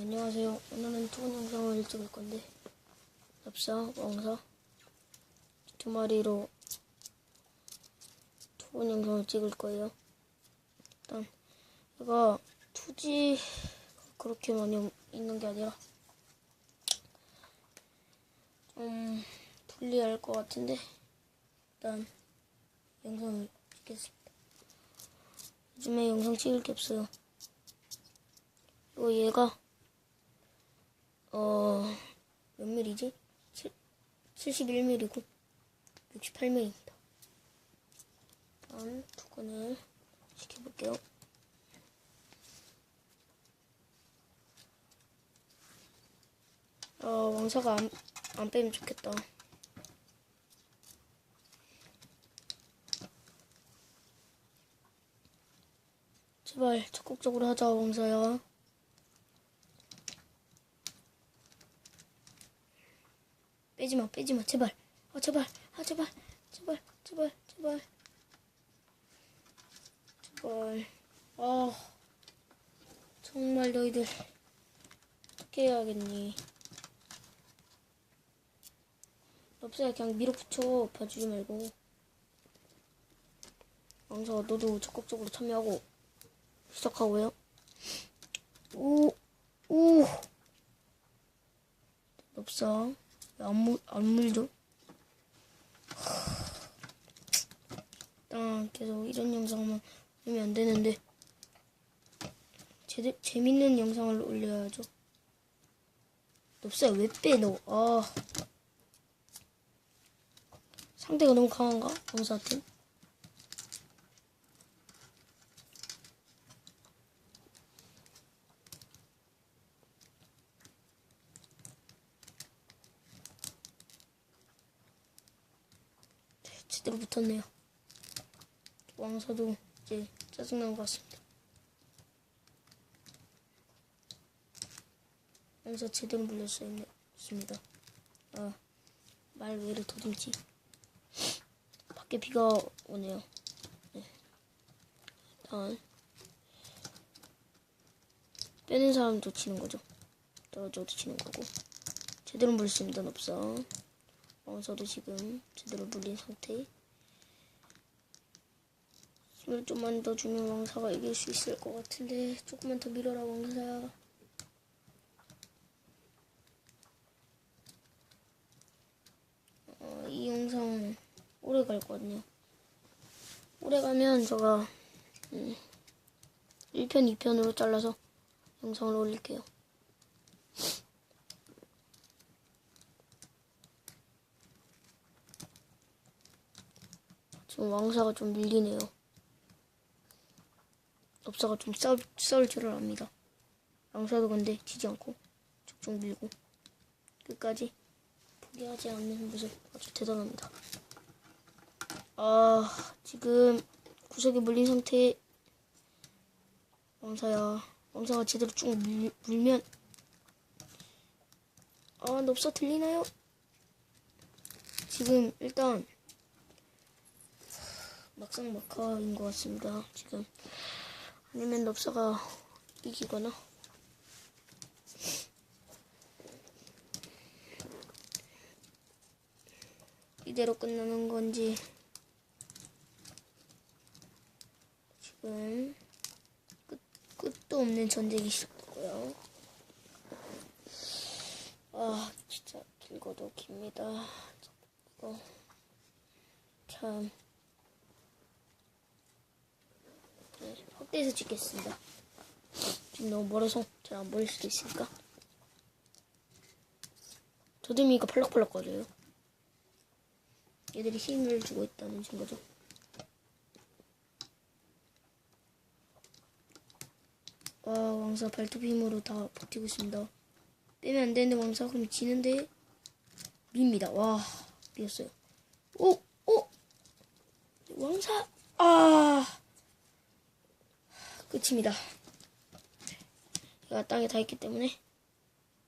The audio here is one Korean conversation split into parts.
안녕하세요. 오늘은 투원 영상을 찍을 건데 납사, 왕사 두 마리로 투원 영상을 찍을 거예요. 일단 얘가 투지 그렇게 많이 있는 게 아니라 좀 불리할 것 같은데 일단 영상을 찍겠습니다. 요즘에 영상 찍을 게 없어요. 그리고 얘가 어, 몇 밀이지? 71mm고 68mm입니다. 다음 두건을 시켜볼게요. 어, 왕사가 안, 안 빼면 좋겠다. 제발 적극적으로 하자, 왕사야. 빼지 마, 빼지 마, 제발. 아, 제발, 아, 제발, 제발, 제발, 제발. 제발. 아, 정말 너희들 어떻게 해야겠니? 럽사야 그냥 밀어붙여 봐주지 말고. 왕사 너도 적극적으로 참여하고 시작하고요. 오, 오. 럽사. 안, 물, 안 물죠? 일단 계속 이런 영상만 올리면 안 되는데 제대, 재밌는 영상을 올려야죠. 넙사야 왜 빼 너? 아 상대가 너무 강한가? 원사한 붙었네요. 왕사도 이제 짜증난 것 같습니다. 왕사 제대로 물렸습니다. 아, 말 왜를 더듬지? 밖에 비가 오네요. 네. 일단 빼는 사람도 치는 거죠. 떨어져도 치는 거고. 제대로 물렸습니다, 없어. 왕서도 지금 제대로 물린 상태. 힘을 좀만 더 주면 왕사가 이길 수 있을 것 같은데 조금만 더 밀어라 왕사야. 어, 이 영상 오래 갈 거거든요. 오래 가면 제가 음, 1편, 2편으로 잘라서 영상을 올릴게요. 지금 왕사가 좀 밀리네요. 업사가 좀 싸울, 싸울 줄을 압니다. 왕사도 근데 지지 않고 쭉쭉 밀고 끝까지 포기하지 않는 모습 아주 대단합니다. 아 지금 구석에 물린 상태 왕사야 왕사가 제대로 쭉 물, 물면 아 넙사 들리나요? 지금 일단 막상 막하인 것 같습니다. 지금 아니면 넙사가 이기거나 이대로 끝나는 건지 지금 끝, 끝도 없는 전쟁이 시작되고요. 아 진짜 길고도 깁니다. 이거 참 네, 확대해서 찍겠습니다. 지금 너무 멀어서 잘 안 보일 수도 있으니까. 더듬이가 펄럭펄럭 거려요. 얘들이 힘을 주고 있다는 증거죠. 와, 왕사 발톱 힘으로 다 버티고 있습니다. 빼면 안 되는데 왕사 그럼 지는데 밉니다. 와, 미었어요. 오, 오! 왕사! 아! 끝입니다. 얘가 땅에 닿있기 때문에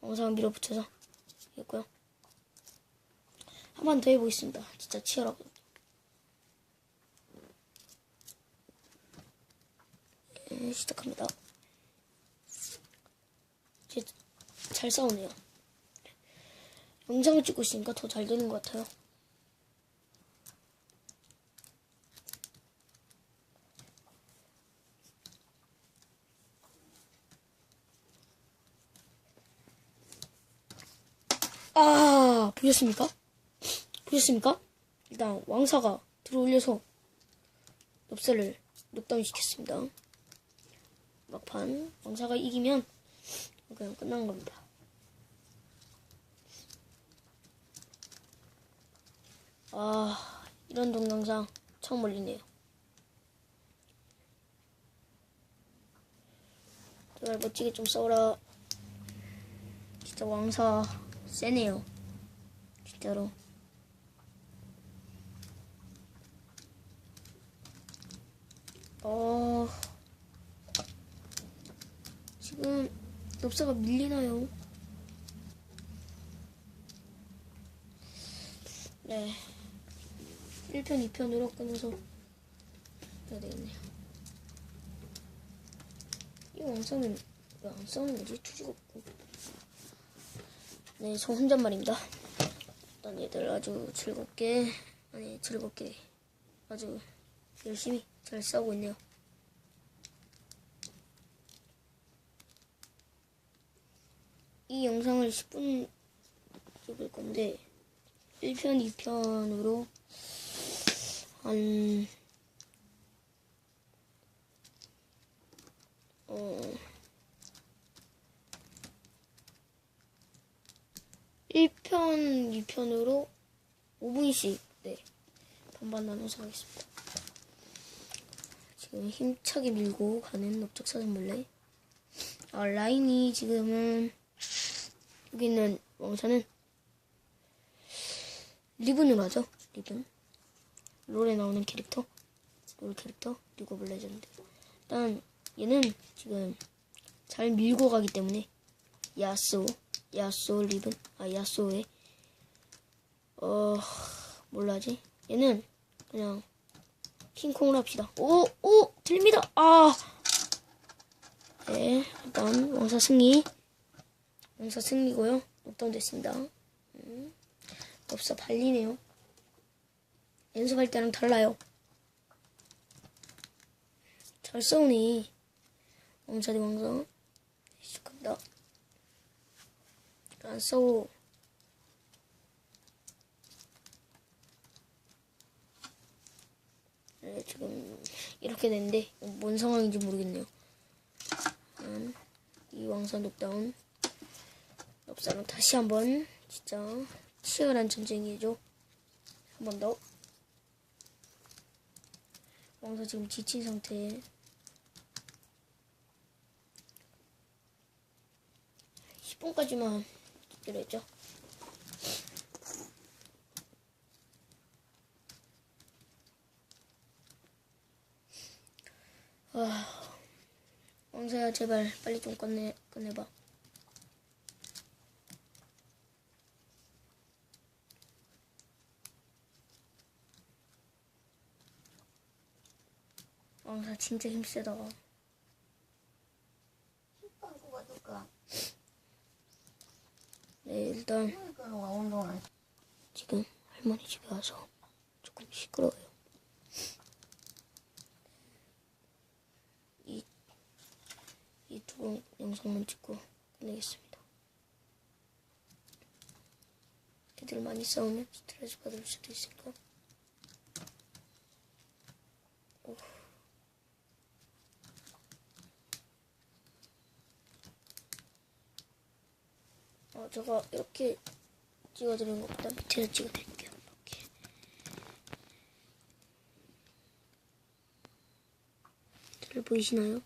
왕상을 밀어붙여서 했고요. 한 번 더 해보겠습니다. 진짜 치열하고. 네, 시작합니다. 잘 싸우네요. 영상을 찍고 있으니까 더 잘 되는 것 같아요. 아, 보셨습니까? 보셨습니까? 일단 왕사가 들어올려서 엽사를 녹다운 시켰습니다. 막판 왕사가 이기면 그냥 끝난 겁니다. 아, 이런 동영상 처음 올리네요. 제발 멋지게 좀 써라. 진짜 왕사 세네요. 진짜로. 어, 지금 엽사가 밀리나요? 네. 1편, 2편으로 끊어서 해야 되겠네요. 이 영상은 왜안 싸우는 거지? 투지가 없고. 네, 저 혼잣말입니다. 일단 얘들 아주 즐겁게, 아니, 즐겁게, 아주 열심히 잘 싸우고 있네요. 이 영상을 10분 찍을 건데, 1편, 2편으로 한, 어, 1편, 2편으로 5분씩, 네, 반반 나눠서 하겠습니다. 지금 힘차게 밀고 가는 넓적사슴벌레. 아, 라인이 지금은, 여기 있는 왕사는 리븐으로 하죠. 리븐. 롤에 나오는 캐릭터. 롤 캐릭터. 리그 오브 레전드. 일단 얘는 지금 잘 밀고 가기 때문에 야쏘. 야쏘 리븐. 아 야쏘에 어 몰라지? 얘는 그냥 킹콩을 합시다. 오, 오, 들립니다. 아. 네, 일단 왕사 승리. 왕사 승리고요. 녹다운 됐습니다. 음. 없어 발리네요. 연습할 때랑 달라요. 잘 싸우네. 왕자대 왕자. 시작합니다. 안 싸워. 네, 지금 이렇게 됐는데 뭔 상황인지 모르겠네요. 음, 이 왕사 녹다운 엽사는 다시 한번 진짜 치열한 전쟁이죠. 한 번 더. 왕사 지금 지친 상태에 10분까지만 기다려 했죠. 아, 왕사야 제발 빨리 좀 끝내 끝내봐. 왕사 진짜 힘세다. 빵꾸가 누가? 네 일단 그러니까 누가 운동을 지금 할머니 집에 와서 조금 시끄러워요. 이, 이 두 영상만 찍고 끝내겠습니다. 애들 많이 싸우면 스트레스 받을 수도 있으니까. 오. 어, 제가 이렇게 찍어드리는 것보다 밑에서 찍어드릴게요. 이렇게. 잘 보이시나요?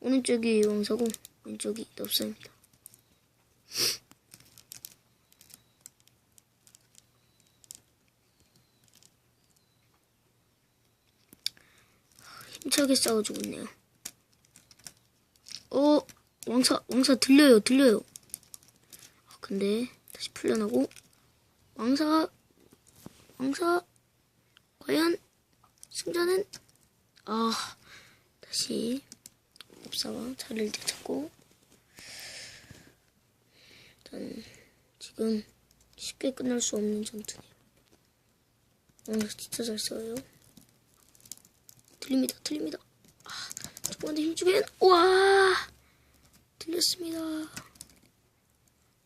오른쪽이 왕사고 왼쪽이 넙사입니다. 힘차게 싸워주고 있네요. 어, 왕사, 왕사 들려요, 들려요. 아, 근데 다시 풀려나고 왕사 왕사 과연 승자는 아 다시 법사가 자리를 되찾고 일단 지금 쉽게 끝날 수 없는 전투네요. 어, 진짜 잘 써요. 틀립니다. 틀립니다. 아, 조금만 더 힘 주면 와 틀렸습니다.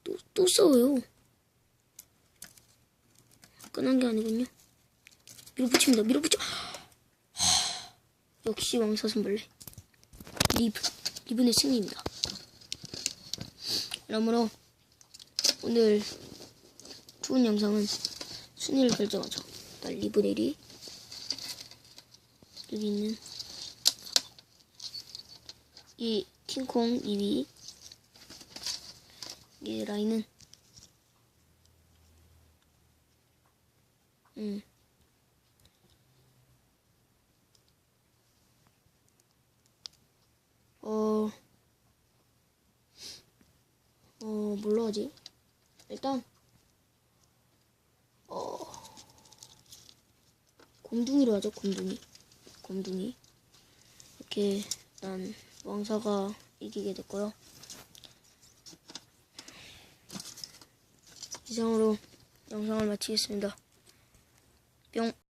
또 또 싸워요. 끝난 게 아니군요. 밀어붙입니다. 밀어붙여. 하, 역시 왕사슴벌레. 리브. 리브의 승리입니다. 그러므로 오늘 좋은 영상은 순위를 결정하죠. 일단 리브넬이 여기 있는 이 킹콩 2위 이 라인은 음 어, 어, 뭘로 하지? 일단, 어, 곰둥이로 하죠, 곰둥이. 곰둥이. 이렇게, 일단, 왕사가 이기게 됐고요. 이상으로 영상을 마치겠습니다. 뿅.